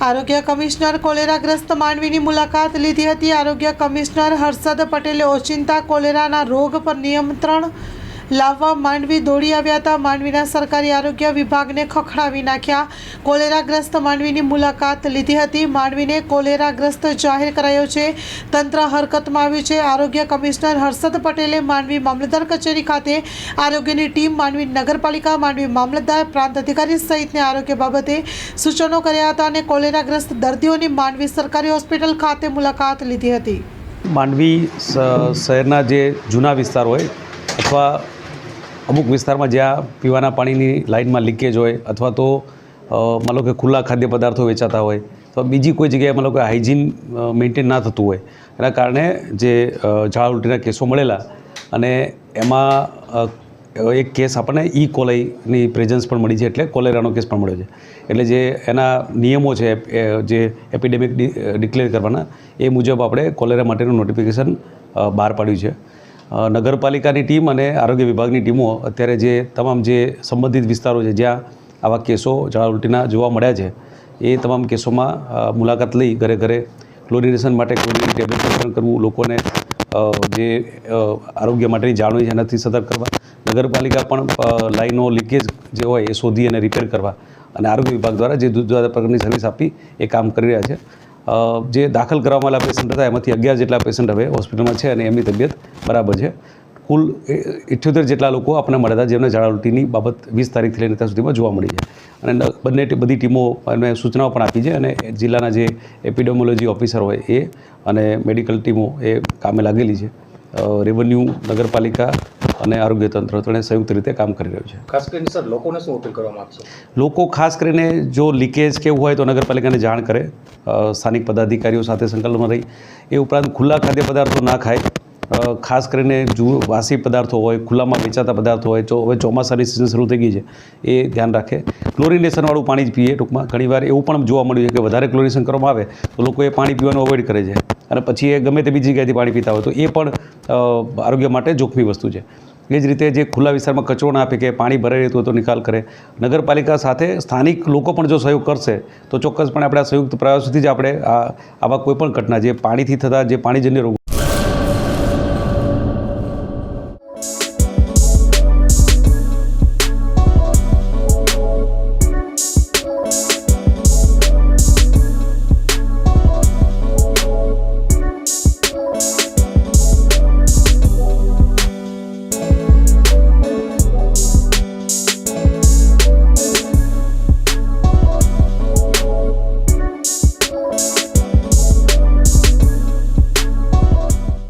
આરોગ્ય કમિશનર કોલેરાગ્રસ્ત માંડવીની મુલાકાત લીધી હતી. આરોગ્ય કમિશનર હર્ષદ પટેલે ઓચિંતા કોલેરાના રોગ પર નિયંત્રણ લાવવા માંડવી દોડી આવ્યા હતા. માંડવીના સરકારી આરોગ્ય વિભાગને ખખડાવી નાખ્યા. કોલેરાગ્રસ્ત માંડવીની મુલાકાત લીધી હતી. માંડવીને કોલેરાગ્રસ્ત જાહેર કરાયો છે. તંત્ર હરકતમાં આવ્યું છે. આરોગ્ય કમિશનર હર્ષદ પટેલે માંડવી મામલતદાર કચેરી ખાતે આરોગ્યની ટીમ માંડવી નગરપાલિકા, માંડવી મામલતદાર, પ્રાંત અધિકારી સહિતને આરોગ્ય બાબતે સૂચનો કર્યા હતા અને કોલેરાગ્રસ્ત દર્દીઓની માંડવી સરકારી હોસ્પિટલ ખાતે મુલાકાત લીધી હતી. માંડવી શહેરના જે જૂના વિસ્તાર હોય અથવા અમુક વિસ્તારમાં જ્યાં પીવાના પાણીની લાઇનમાં લીકેજ હોય અથવા તો માનો કે ખુલ્લા ખાદ્ય પદાર્થો વેચાતા હોય, તો બીજી કોઈ જગ્યાએ માનો કે હાઇજીન મેન્ટેન ના થતું હોય. એના કારણે જે ઝાડ ઉલટીના કેસો મળેલા અને એમાં એક કેસ આપણને ઈ કોલાઈની પ્રેઝન્સ પણ મળી છે એટલે કોલેરાનો કેસ પણ મળ્યો છે. એટલે જે એના નિયમો છે જે એપિડેમિક ડિક્લેર કરવાના, એ મુજબ આપણે કોલેરા માટેનું નોટિફિકેશન બહાર પાડ્યું છે. નગરપાલિકાની ટીમ અને આરોગ્ય વિભાગની ટીમો અત્યારે જે તમામ જે સંબંધિત વિસ્તારો છે, જ્યાં આવા કેસો ઝાડા ઉલટીના જોવા મળ્યા છે, એ તમામ કેસોમાં મુલાકાત લઈ ઘરે ઘરે ક્લોરિનેશન માટે ક્લોરિન ટેબ્લેટ વિતરણ કરવું, લોકોને જે આરોગ્ય માટેની જાળવણી છે, એનાથી સતર્ક કરવા. નગરપાલિકા પણ લાઈનો લીકેજ જે હોય એ શોધી અને રિપેર કરવા અને આરોગ્ય વિભાગ દ્વારા જે જુદા જુદા પ્રકારની સર્વિસ આપી એ કામ કરી રહ્યા છે. જે દાખલ કરવામાં આવેલા પેશન્ટ હતા, એમાંથી અગિયાર જેટલા પેશન્ટ હવે હોસ્પિટલમાં છે અને એમની તબિયત બરાબર છે. કુલ ઇઠ્યોતેર જેટલા લોકો આપણને મળ્યા હતા, જેમને ઝાડા બાબત વીસ તારીખથી લઈને ત્યાં સુધીમાં જોવા મળી છે. અને બંને બધી ટીમો એમને સૂચનાઓ પણ આપી છે અને જિલ્લાના જે એપિડેમોલોજી ઓફિસર હોય એ અને મેડિકલ ટીમો એ કામે લાગેલી છે. રેવન્યુ નગરપાલિકા અને આરોગ્ય તંત્ર ત્રણે સંયુક્ત રીતે કામ કરી રહ્યું છે. ખાસ કરીને સર લોકોને શું અપીલ કરવા માંગશો લોકો ખાસ કરીને જો લીકેજ કે એવું હોય તો નગરપાલિકાને જાણ કરે સ્થાનિક પદાધિકારીઓ સાથે સંકલનમાં રહી. એ ઉપરાંત ખુલ્લા ખાદ્ય પદાર્થો ના ખાય. ખાસ કરીને જુ વાસી પદાર્થો હોય ખુલ્લામાં વેચાતા પદાર્થો હોય જો હવે ચોમાસાની સિઝન શરૂ થઈ ગઈ છે એ ધ્યાન રાખે. ક્લોરિનેશનવાળું પાણી જ પીએ ટૂંકમાં. ઘણીવાર એવું પણ જોવા મળ્યું છે કે વધારે ક્લોરિનેશન કરવામાં આવે તો લોકો એ પાણી પીવાનું અવોઇડ કરે છે. અને પછી એ ગમે તે બીજી જગ્યાએથી પાણી પીતા હોય તો એ પણ આરોગ્ય માટે જોખમી વસ્તુ છે. એ જ રીતે જે ખુલ્લા વિસ્તારમાં કચરો ના આપે કે પાણી ભરાઈ રહેતું તો નિકાલ કરે. નગરપાલિકા સાથે સ્થાનિક લોકો પણ જો સહયોગ કરશે, તો ચોક્કસપણે આપણે આ સંયુક્ત પ્રયાસોથી જ આપણે આ આવા કોઈપણ ઘટના, જે પાણીથી થતા, જે પાણીજન્ય રોગો